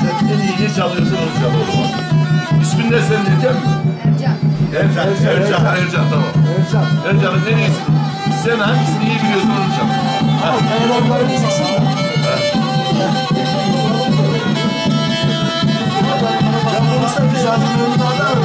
Sen en iyi ne çalıyorsan onu çal oğlum. İsmin ne senin Ercan mı? Ercan. Ercan. Ercan, Ercan tamam. Ercan. Ercan'ın en iyisi. Sen hangisini iyi biliyorsun onu çal. Ha. Kaybolmaları çıksın da. Ben konuşsam bir şarkının önünde atarım.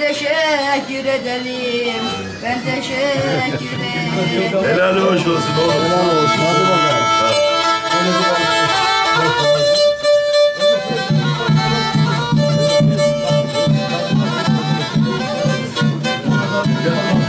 teşekkür ederim Ben teşekkür ederim Helal hoş olsun oğlum. Helal olsun. Hadi bakalım. Hadi bakalım.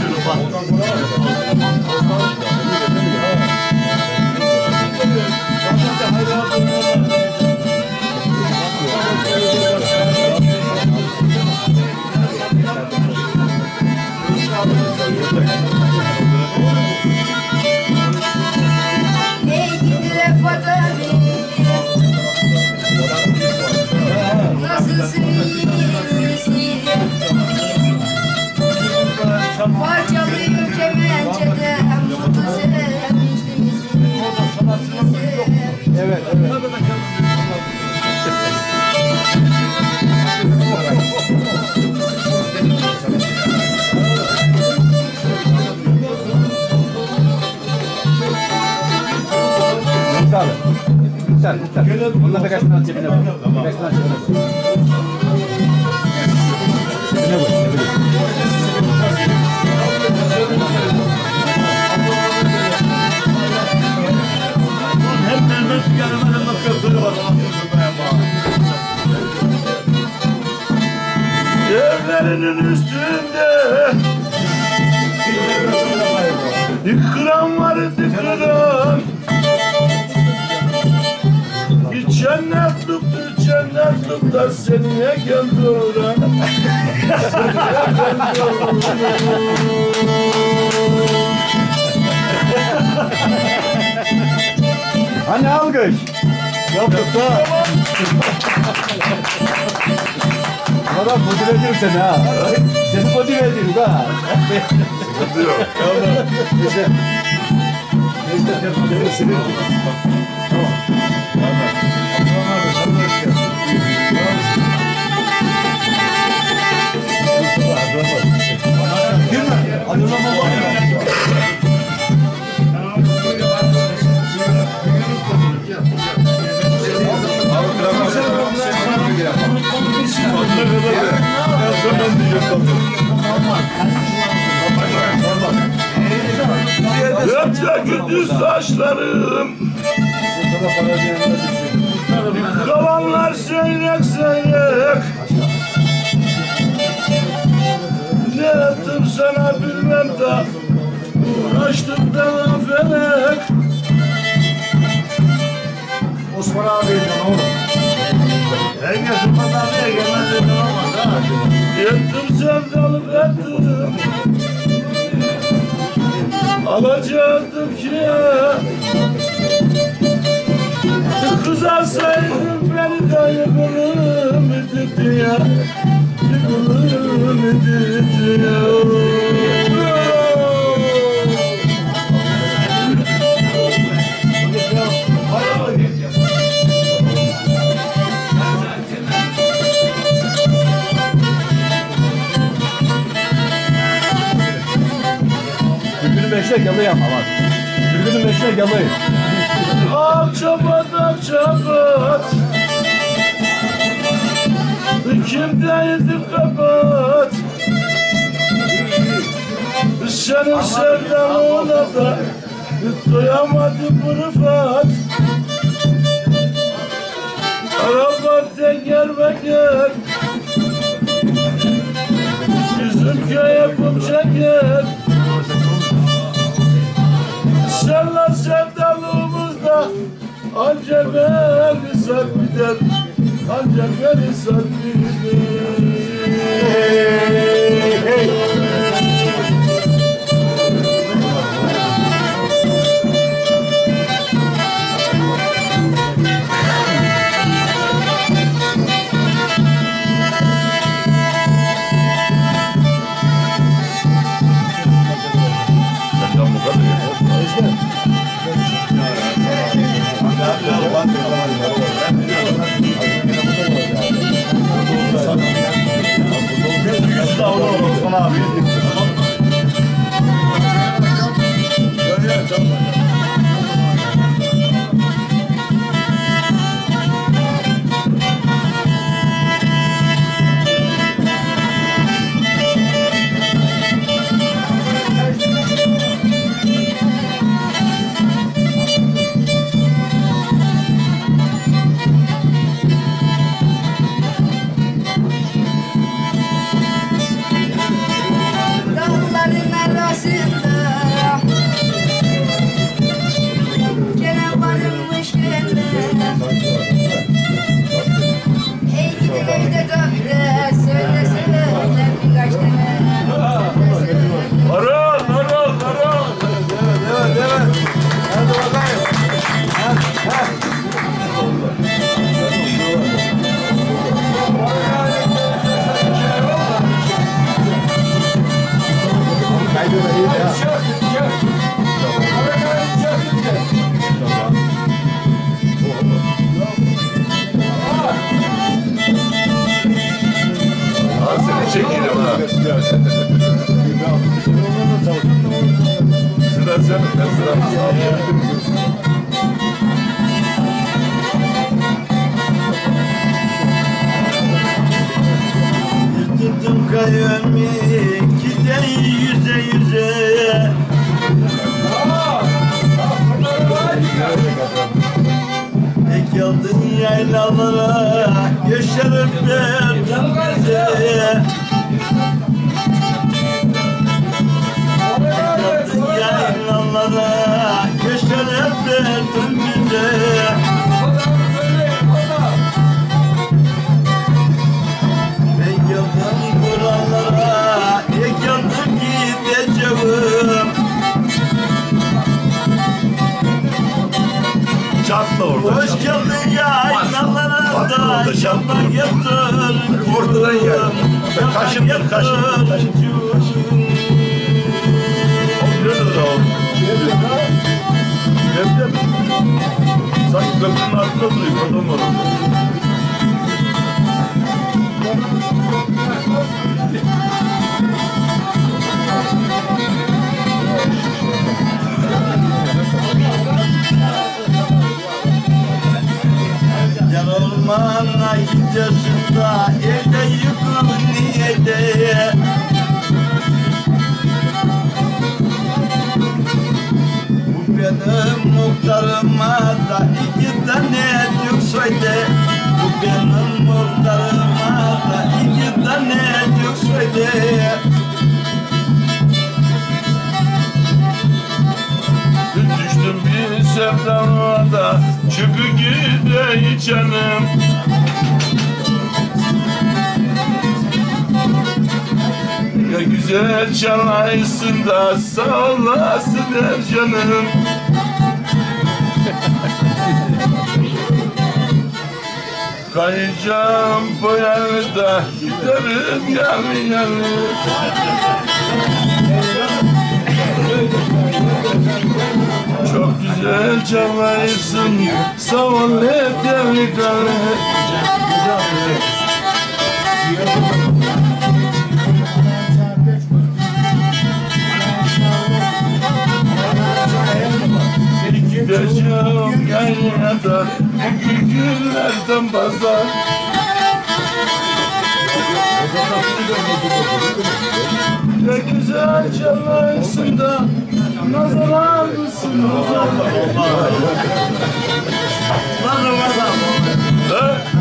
Lütfen, lütfen. Bunlar da kaç tane cebine koy. Kaç tane cebine koy. Cebine koy, cebine koy. Hem Mehmet hem var. Evlerinin üstünde cennetlik da seneye geldi oran Hani alkış? Yaptık da. Adam motive ediyor seni ha. Seni motive ediyor ha. Sıkıntı yok. Neyse. Neyse. Neyse. Neyse. Tamam. Yatça gündüz saçlarım Kalanlar seyrek seyrek Ne yaptım sana da Uğraştım da felek Osman abi oğlum. Herkesin pazarlığa gelmez dedim olmaz ha. Yattım sevdalık yattım. Alacaktım ki Kızarsaydın beni de yıkılım edirdi ya Yıkılım edirdi ya Beşine yalayı ama bak. Türkünün beşine yalayı. Akçabat akçabat Kimdeydi kapat. Senin sevdan ona da Doyamadım bu rıfat. Araban teker beker Bizim köye kum çeker sevdalığımızda Anca beni sat biter Anca beni sat biter Senden Ben sıra. Tuttum kalemi giden yüze yüze Tek yaldın yaylalara Yaşarım derdim bize Çatla orada. Hoş geldin ya aynalara da. Yanma getir Ortadan gel. Kaşındır, kaşındır. O? Nerede? Sanki köprünün altında duruyor. Oradan var orada. Ormana gidiyorsun da Evde yıkıl niyede Bu benim muhtarıma da iki tane Türk söyle. Bu benim muhtarıma da iki tane Türk söyle. Düştüm bir sevdama da Çıkı gide canım güzel çalaysın da sağ olasın her canım. Kayacağım bu da giderim yanı yanı. Çok güzel çalaysın sağ ol hep delikanlı Gideceğim yaylada Bugün günlerden pazar Ne güzel çalaysın da Nazar almışsın Lan Ramazan. Ha?